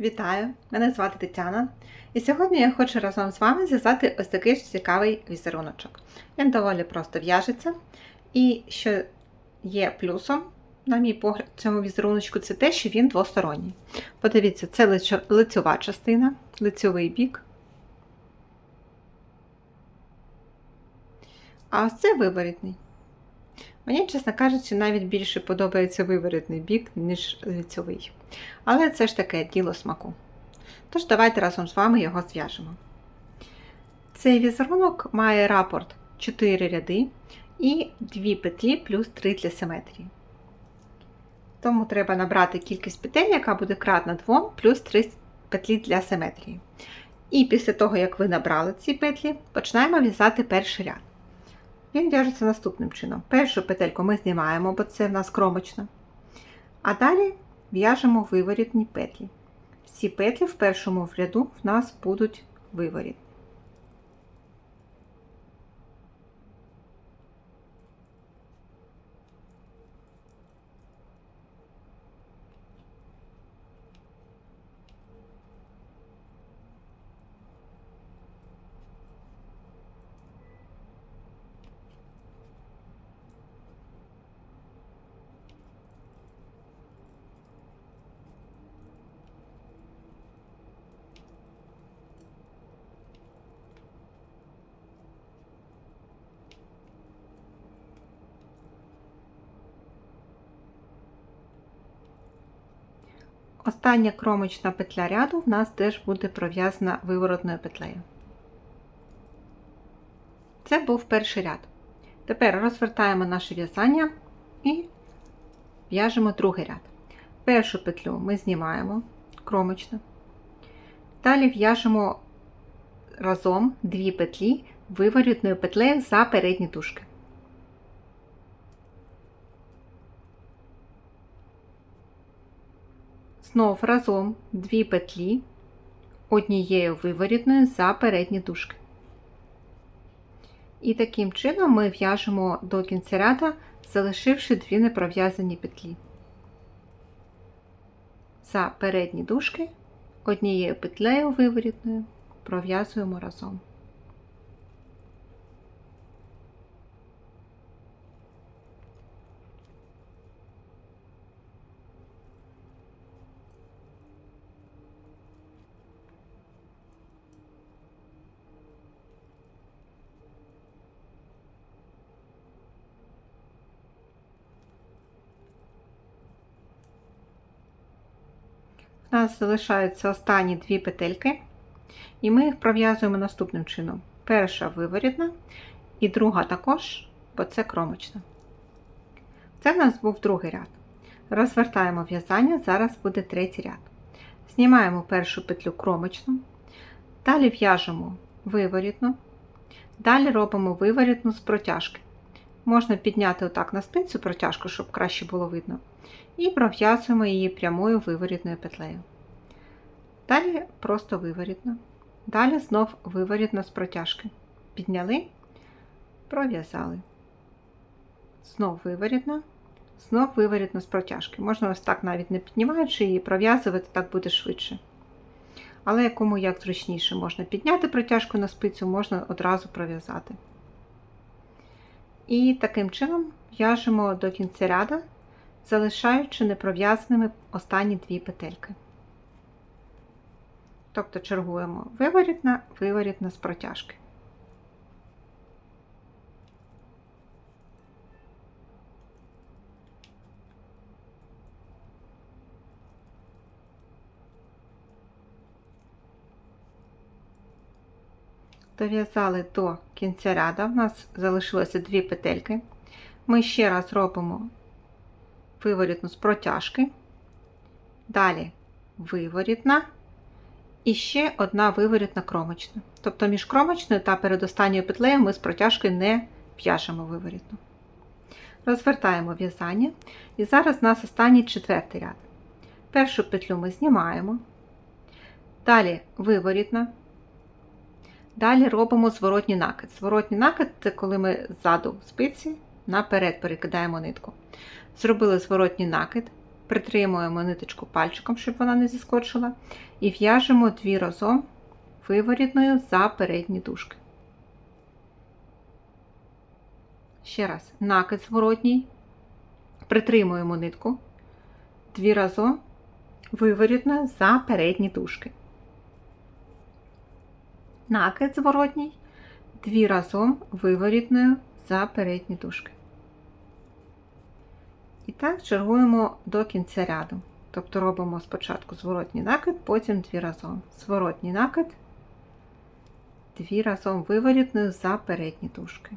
Вітаю! Мене звати Тетяна. І сьогодні я хочу разом з вами зв'язати ось такий ж цікавий візеруночок. Він доволі просто в'яжеться. І що є плюсом, на мій погляд, цьому візеруночку, це те, що він двосторонній. Подивіться, це лицьо- лицьова частина, лицьовий бік. А ось це виворітний. Мені, чесно кажучи, навіть більше подобається виворітний бік, ніж лицьовий. Але це ж таке діло смаку. Тож давайте разом з вами його зв'яжемо. Цей візерунок має рапорт 4 ряди і 2 петлі плюс 3 для симетрії. Тому треба набрати кількість петель, яка буде кратна 2 плюс 3 петлі для симетрії. І після того, як ви набрали ці петлі, починаємо в'язати перший ряд. Він в'яжеться наступним чином. Першу петельку ми знімаємо, бо це в нас кромочна. А далі в'яжемо виворітні петлі. Всі петлі в першому ряду в нас будуть виворітні. Остання кромочна петля ряду в нас теж буде пров'язана виворотною петлею. Це був перший ряд. Тепер розвертаємо наше в'язання і в'яжемо другий ряд. Першу петлю ми знімаємо кромочно. Далі в'яжемо разом дві петлі виворітною петлею за передні дужки. Знов разом дві петлі однією виворітною за передні дужки. І таким чином ми в'яжемо до кінця ряда, залишивши дві непров'язані петлі. За передні дужки однією петлею виворітною пров'язуємо разом. У нас залишаються останні дві петельки, і ми їх пров'язуємо наступним чином. Перша виворітна і друга також, бо це кромочна. Це в нас був другий ряд. Розвертаємо в'язання, зараз буде третій ряд. Знімаємо першу петлю кромочну, далі в'яжемо виворітну, далі робимо виворітну з протяжки. Можна підняти отак на спинцю протяжку, щоб краще було видно і пров'язуємо її прямою виворітною петлею. Далі просто виворітно. Далі знов виворітно з протяжки. Підняли, пров'язали. Знов виворітно, знов виворітно з протяжки. Можна ось так навіть не піднімаючи її, пров'язувати, так буде швидше. Але якому як зручніше, можна підняти протяжку на спицю, можна одразу пров'язати. І таким чином в'яжемо до кінця ряда залишаючи непров'язаними останні дві петельки. Тобто чергуємо виворітна, виворітна з протяжки. Дов'язали до кінця ряда, в нас залишилося дві петельки. Ми ще раз робимо виворітну з протяжки, далі виворітна і ще одна виворітна кромочна. Тобто між кромочною та передостанньою петлею ми з протяжки не в'яжемо виворітну. Розвертаємо в'язання, і зараз у нас останній четвертий ряд. Першу петлю ми знімаємо, далі виворітна. Далі робимо зворотній накид. Зворотній накид це коли ми ззаду спиці наперед перекидаємо нитку. Зробили зворотній накид, Притримуємо ниточку пальчиком, щоб вона не зіскочила, і в'яжемо дві разом виворітною за передні дужки. Ще раз, накид зворотній, притримуємо нитку, дві разом виворітною за передні дужки. Накид зворотній, дві разом виворітною за передні дужки. І так чергуємо до кінця ряду. Тобто робимо спочатку зворотній накид, потім дві разом. Зворотній накид, дві разом виворітною за передні дужки.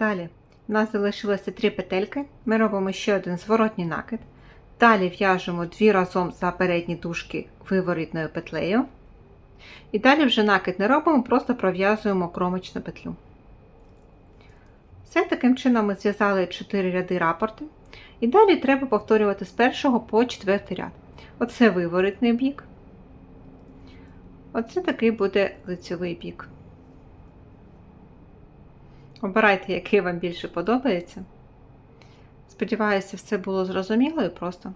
Далі у нас залишилося три петельки. Ми робимо ще один зворотній накид. Далі в'яжемо дві разом за передні дужки виворітною петлею. І далі вже накид не робимо, просто пров'язуємо кромочну петлю. Все таким чином ми зв'язали 4 ряди рапорти. І далі треба повторювати з першого по четвертий ряд. Оце виворітний бік. Оце такий буде лицевий бік. Обирайте, який вам більше подобається. Сподіваюся, все було зрозуміло і просто.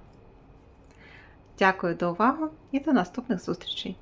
Дякую за увагу і до наступних зустрічей!